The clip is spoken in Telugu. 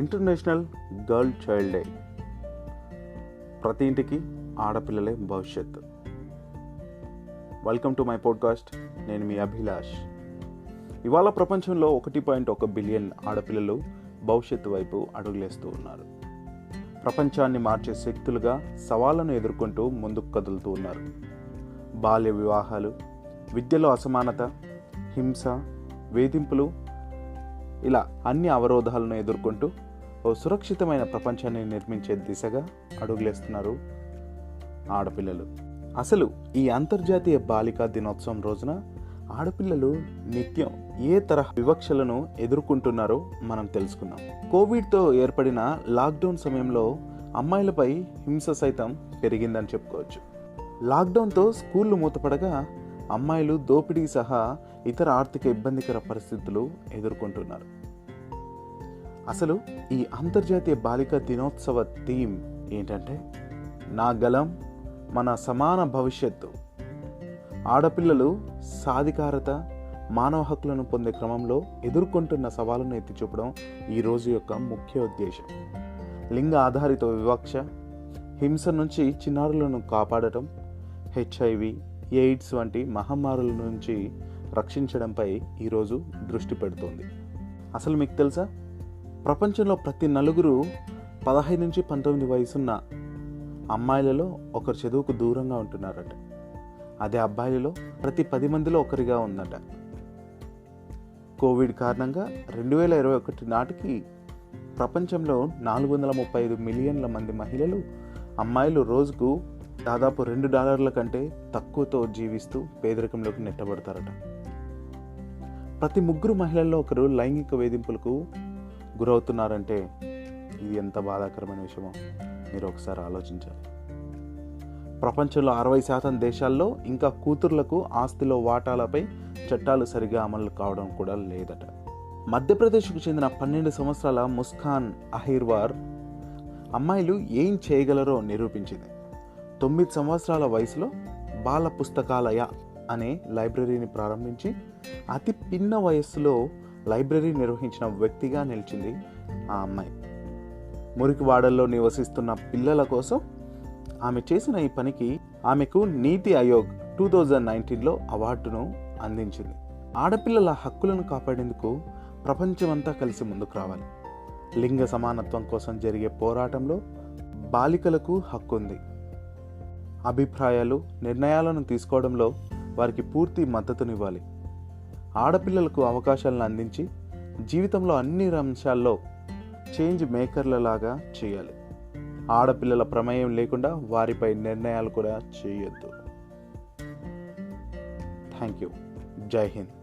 International girl child day. ప్రతి ఇంటికి ఆడపిల్లలే భవిష్యత్. Welcome to my podcast. నేను మీ అభిలాష్. ఇవాళ ప్రపంచంలో ఒకటి పాయింట్ ఒక బిలియన్ ఆడపిల్లలు భవిష్యత్తు వైపు అడుగులేస్తూ ఉన్నారు. ప్రపంచాన్ని మార్చే శక్తులుగా సవాళ్ళను ఎదుర్కొంటూ ముందుకు కదులుతూ ఉన్నారు. బాల్య వివాహాలు విద్యలో అసమానత హింస వేధింపులు ఇలా అన్ని అవరోధాలను ఎదుర్కొంటూ ఓ సురక్షితమైన ప్రపంచాన్ని నిర్మించే దిశగా అడుగులేస్తున్నారు ఆడపిల్లలు. అసలు ఈ అంతర్జాతీయ బాలికా దినోత్సవం రోజున ఆడపిల్లలు నిత్యం ఏ తరహా వివక్షలను ఎదుర్కొంటున్నారో మనం తెలుసుకుందాం. కోవిడ్తో ఏర్పడిన లాక్డౌన్ సమయంలో అమ్మాయిలపై హింస సైతం పెరిగిందని చెప్పుకోవచ్చు. లాక్డౌన్తో స్కూళ్ళు మూతపడగా అమ్మాయిలు దోపిడీ సహా ఇతర ఆర్థిక ఇబ్బందికర పరిస్థితులు ఎదుర్కొంటున్నారు. అసలు ఈ అంతర్జాతీయ బాలిక దినోత్సవ థీమ్ ఏంటంటే నా గలం మన సమాన భవిష్యత్తు. ఆడపిల్లలు సాధికారత మానవ హక్కులను పొందే క్రమంలో ఎదుర్కొంటున్న సవాళ్ళను ఎత్తి చూపడం ఈ రోజు యొక్క ముఖ్య ఉద్దేశం. లింగ ఆధారిత వివక్ష హింస నుంచి చిన్నారులను కాపాడటం హెచ్ఐవి ఎయిడ్స్ వంటి మహమ్మారుల నుంచి రక్షించడంపై ఈరోజు దృష్టి పెడుతోంది. అసలు మీకు తెలుసా? ప్రపంచంలో ప్రతి నలుగురు పదహైదు నుంచి పంతొమ్మిది వయసున్న అమ్మాయిలలో ఒకరు చదువుకు దూరంగా ఉంటున్నారట. అదే అబ్బాయిలలో ప్రతి పది మందిలో ఒకరిగా ఉందట. కోవిడ్ కారణంగా రెండు వేల ఇరవై ఒకటి నాటికి ప్రపంచంలో నాలుగు వందల ముప్పై ఐదు మిలియన్ల మంది మహిళలు అమ్మాయిలు రోజుకు దాదాపు రెండు డాలర్ల కంటే తక్కువతో జీవిస్తూ పేదరికంలోకి నెట్టబడతారట. ప్రతి ముగ్గురు మహిళల్లో ఒకరు లైంగిక వేధింపులకు గురవుతున్నారంటే ఇది ఎంత బాధాకరమైన విషయమో మీరు ఒకసారి ఆలోచించాలి. ప్రపంచంలో అరవై శాతం దేశాల్లో ఇంకా కూతుర్లకు ఆస్తిలో వాటాలపై చట్టాలు సరిగా అమలు కావడం కూడా లేదట. మధ్యప్రదేశ్కు చెందిన పన్నెండు సంవత్సరాల ముస్కాన్ అహిర్వార్ అమ్మాయిలు ఏం చేయగలరో నిరూపించింది. తొమ్మిది సంవత్సరాల వయసులో బాల పుస్తకాలయ అనే లైబ్రరీని ప్రారంభించి అతి పిన్న వయస్సులో లైబ్రరీ నిర్వహించిన వ్యక్తిగా నిలిచింది ఆ అమ్మాయి. మురికివాడల్లో నివసిస్తున్న పిల్లల కోసం ఆమె చేసిన ఈ పనికి ఆమెకు నీతి ఆయోగ్ టూ థౌజండ్ నైన్టీన్లో అవార్డును అందించింది. ఆడపిల్లల హక్కులను కాపాడేందుకు ప్రపంచమంతా కలిసి ముందుకు రావాలి. లింగ సమానత్వం కోసం జరిగే పోరాటంలో బాలికలకు హక్కు ఉంది అభిప్రాయాలు నిర్ణయాలను తీసుకోవడంలో వారికి పూర్తి మద్దతునివ్వాలి. ఆడపిల్లలకు అవకాశాలను అందించి జీవితంలో అన్ని అంశాల్లో చేంజ్ మేకర్లలాగా చేయాలి. ఆడపిల్లల ప్రమేయం లేకుండా వారిపై నిర్ణయాలు కూడా చేయొద్దు. Thank you. జై హింద్.